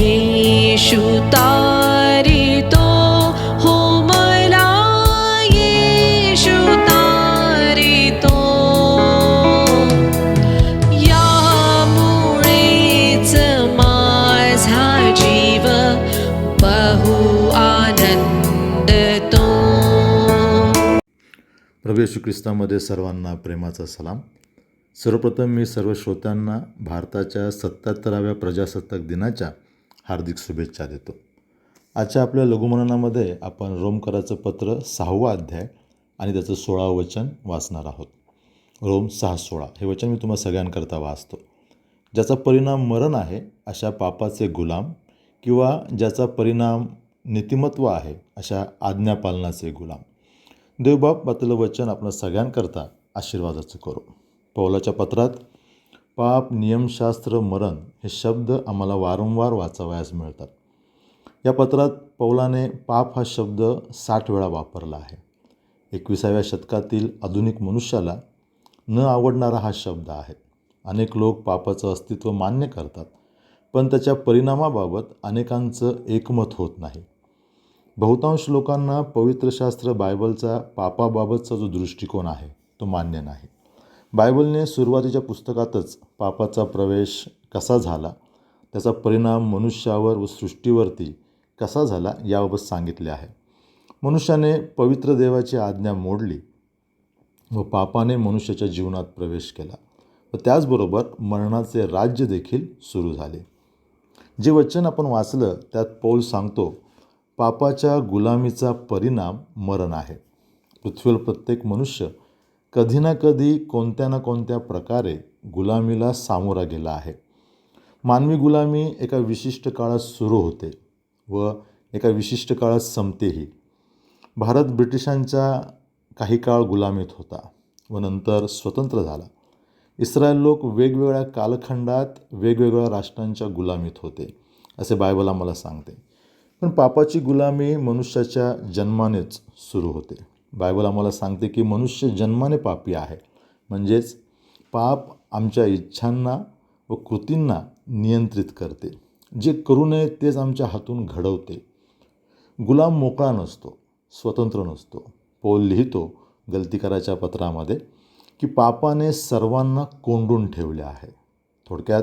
येशू तारितो हो मला येशू तारितो यामुळेच माझा जीव बहु आनंदतो प्रभू येशू ख्रिस्तामध्ये सर्वांना प्रेमाचा सलाम. सर्वप्रथम मी सर्व श्रोत्यांना भारताच्या सत्याहत्तराव्या प्रजासत्ताक दिनाच्या हार्दिक शुभेच्छा देतो. आजच्या आपल्या लघुमननामध्ये आपण रोमकराचं पत्र सहावा अध्याय आणि त्याचं सोळावं वचन वाचणार आहोत. रोम सहा सोळा. हे वचन मी तुम्हा सगळ्यांकरता वाचतो. ज्याचा परिणाम मरण आहे अशा पापाचे गुलाम किंवा ज्याचा परिणाम नीतिमत्व आहे अशा आज्ञापालनाचे गुलाम. देवबाप बातलं वचन आपण सगळ्यांकरता आशीर्वादाचं करू. पौलाच्या पत्रात पाप नियमशास्त्र मरण हे शब्द आम्हाला वारंवार वाचावयास मिळतात. या पत्रात पौलाने पाप हा शब्द साठ वेळा वापरला आहे. एकविसाव्या शतकातील आधुनिक मनुष्याला न आवडणारा हा शब्द आहे. अनेक लोक पापाचं अस्तित्व मान्य करतात पण त्याच्या परिणामाबाबत अनेकांचं एकमत होत नाही. बहुतांश लोकांना पवित्रशास्त्र बायबलचा पापाबाबतचा जो दृष्टिकोन आहे तो मान्य नाही. बायबलने सुरुवातीच्या पुस्तकातच पापाचा प्रवेश कसा झाला त्याचा परिणाम मनुष्यावर व सृष्टीवरती कसा झाला याबाबत सांगितले आहे. मनुष्याने पवित्र देवाची आज्ञा मोडली व पापाने मनुष्याच्या जीवनात प्रवेश केला व त्याचबरोबर मरणाचे राज्य देखील सुरू झाले. जे वचन आपण वाचलं त्यात पौल सांगतो पापाच्या गुलामीचा परिणाम मरण आहे. पृथ्वीवर प्रत्येक मनुष्य कधी ना कधी कोणत्या ना कोणत्या प्रकारे गुलामीला सामोरा गेला आहे. मानवी गुलामी एका विशिष्ट काळात सुरू होते व एका विशिष्ट काळात संपतेही. भारत ब्रिटिशांच्या काही काळ गुलामीत होता व नंतर स्वतंत्र झाला. इस्रायल लोक वेगवेगळ्या कालखंडात वेगवेगळ्या राष्ट्रांच्या गुलामीत होते असे बायबल आम्हाला सांगते. पण पापाची गुलामी मनुष्याच्या जन्मानेच सुरू होते. बायबल आम्हाला सांगते की मनुष्य जन्माने पापी आहे. म्हणजेच पाप आमच्या इच्छांना व कृतींना नियंत्रित करते. जे करू नये तेच आमच्या हातून घडवते. गुलाम मोकळा नसतो स्वतंत्र नसतो. पौल लिहितो गलतीकाराच्या पत्रामध्ये की पापाने सर्वांना कोंडून ठेवले आहे. थोडक्यात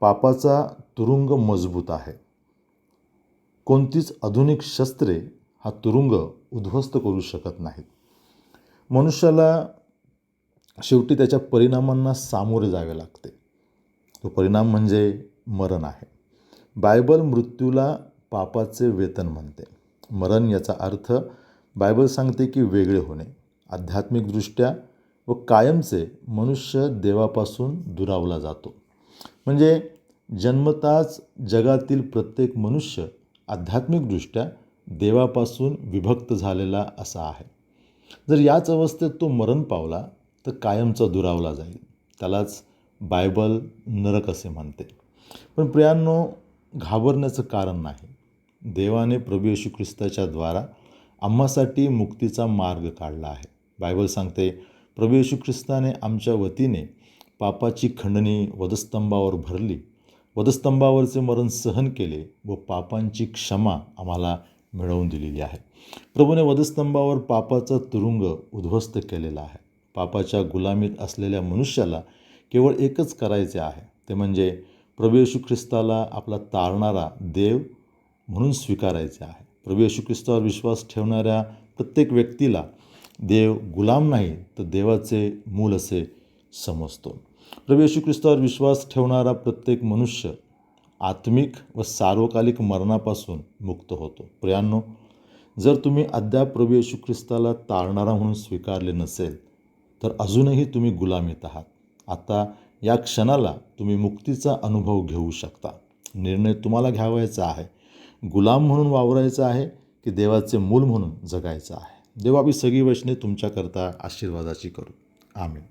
पापाचा तुरुंग मजबूत आहे. कोणतीच आधुनिक शस्त्रे हा तुरुंग उद्ध्वस्त करू शकत नाहीत. मनुष्याला शेवटी त्याच्या परिणामांना सामोरे जावे लागते. तो परिणाम म्हणजे मरण आहे. बायबल मृत्यूला पापाचे वेतन म्हणते. मरण याचा अर्थ बायबल सांगते की वेगळे होणे. आध्यात्मिकदृष्ट्या व कायमचे मनुष्य देवापासून दुरावला जातो. म्हणजे जन्मताच जगातील प्रत्येक मनुष्य आध्यात्मिकदृष्ट्या देवापासून विभक्त झालेला असा आहे. जर याच अवस्थेत तो मरण पावला तर कायमचा दुरावला जाईल. त्यालाच बायबल नरक असे म्हणते. पण प्रियांनो घाबरण्याचं कारण नाही. देवाने प्रभू येशू ख्रिस्ताच्या द्वारा आम्हासाठी मुक्तीचा मार्ग काढला आहे. बायबल सांगते प्रभू येशू ख्रिस्ताने आमच्या वतीने पापाची खंडणी वधस्तंभावर भरली. वधस्तंभावरचे मरण सहन केले व पापांची क्षमा आम्हाला मिळवून दिलेली आहे. प्रभूने वधस्तंभावर पापाचा तुरुंग उद्ध्वस्त केलेला आहे. पापाच्या गुलामीत असलेल्या मनुष्याला केवळ एकच करायचे आहे. ते म्हणजे प्रभू येशू ख्रिस्ताला आपला तारणारा देव म्हणून स्वीकारायचे आहे. प्रभू येशू ख्रिस्तावर विश्वास ठेवणाऱ्या प्रत्येक व्यक्तीला देव गुलाम नाही तर देवाचे मूल असे समजतो. प्रभू येशू ख्रिस्तावर विश्वास ठेवणारा प्रत्येक मनुष्य आत्मिक व सार्वकालिक मरणापासून मुक्त होतो. प्रियांनो जर तुम्ही अद्याप प्रभू येशू ख्रिस्ताला तारणारा म्हणून स्वीकारले नसेल तर अजूनही तुम्ही गुलामीत आहात. आता या क्षणाला तुम्ही मुक्तीचा अनुभव घेऊ शकता. निर्णय तुम्हाला घ्यावायचा आहे. गुलाम म्हणून वावरायचा आहे की देवाचे मूल म्हणून जगायचं आहे? देवा मी सगळी वचने तुमच्याकरता आशीर्वादाची करू. आम्ही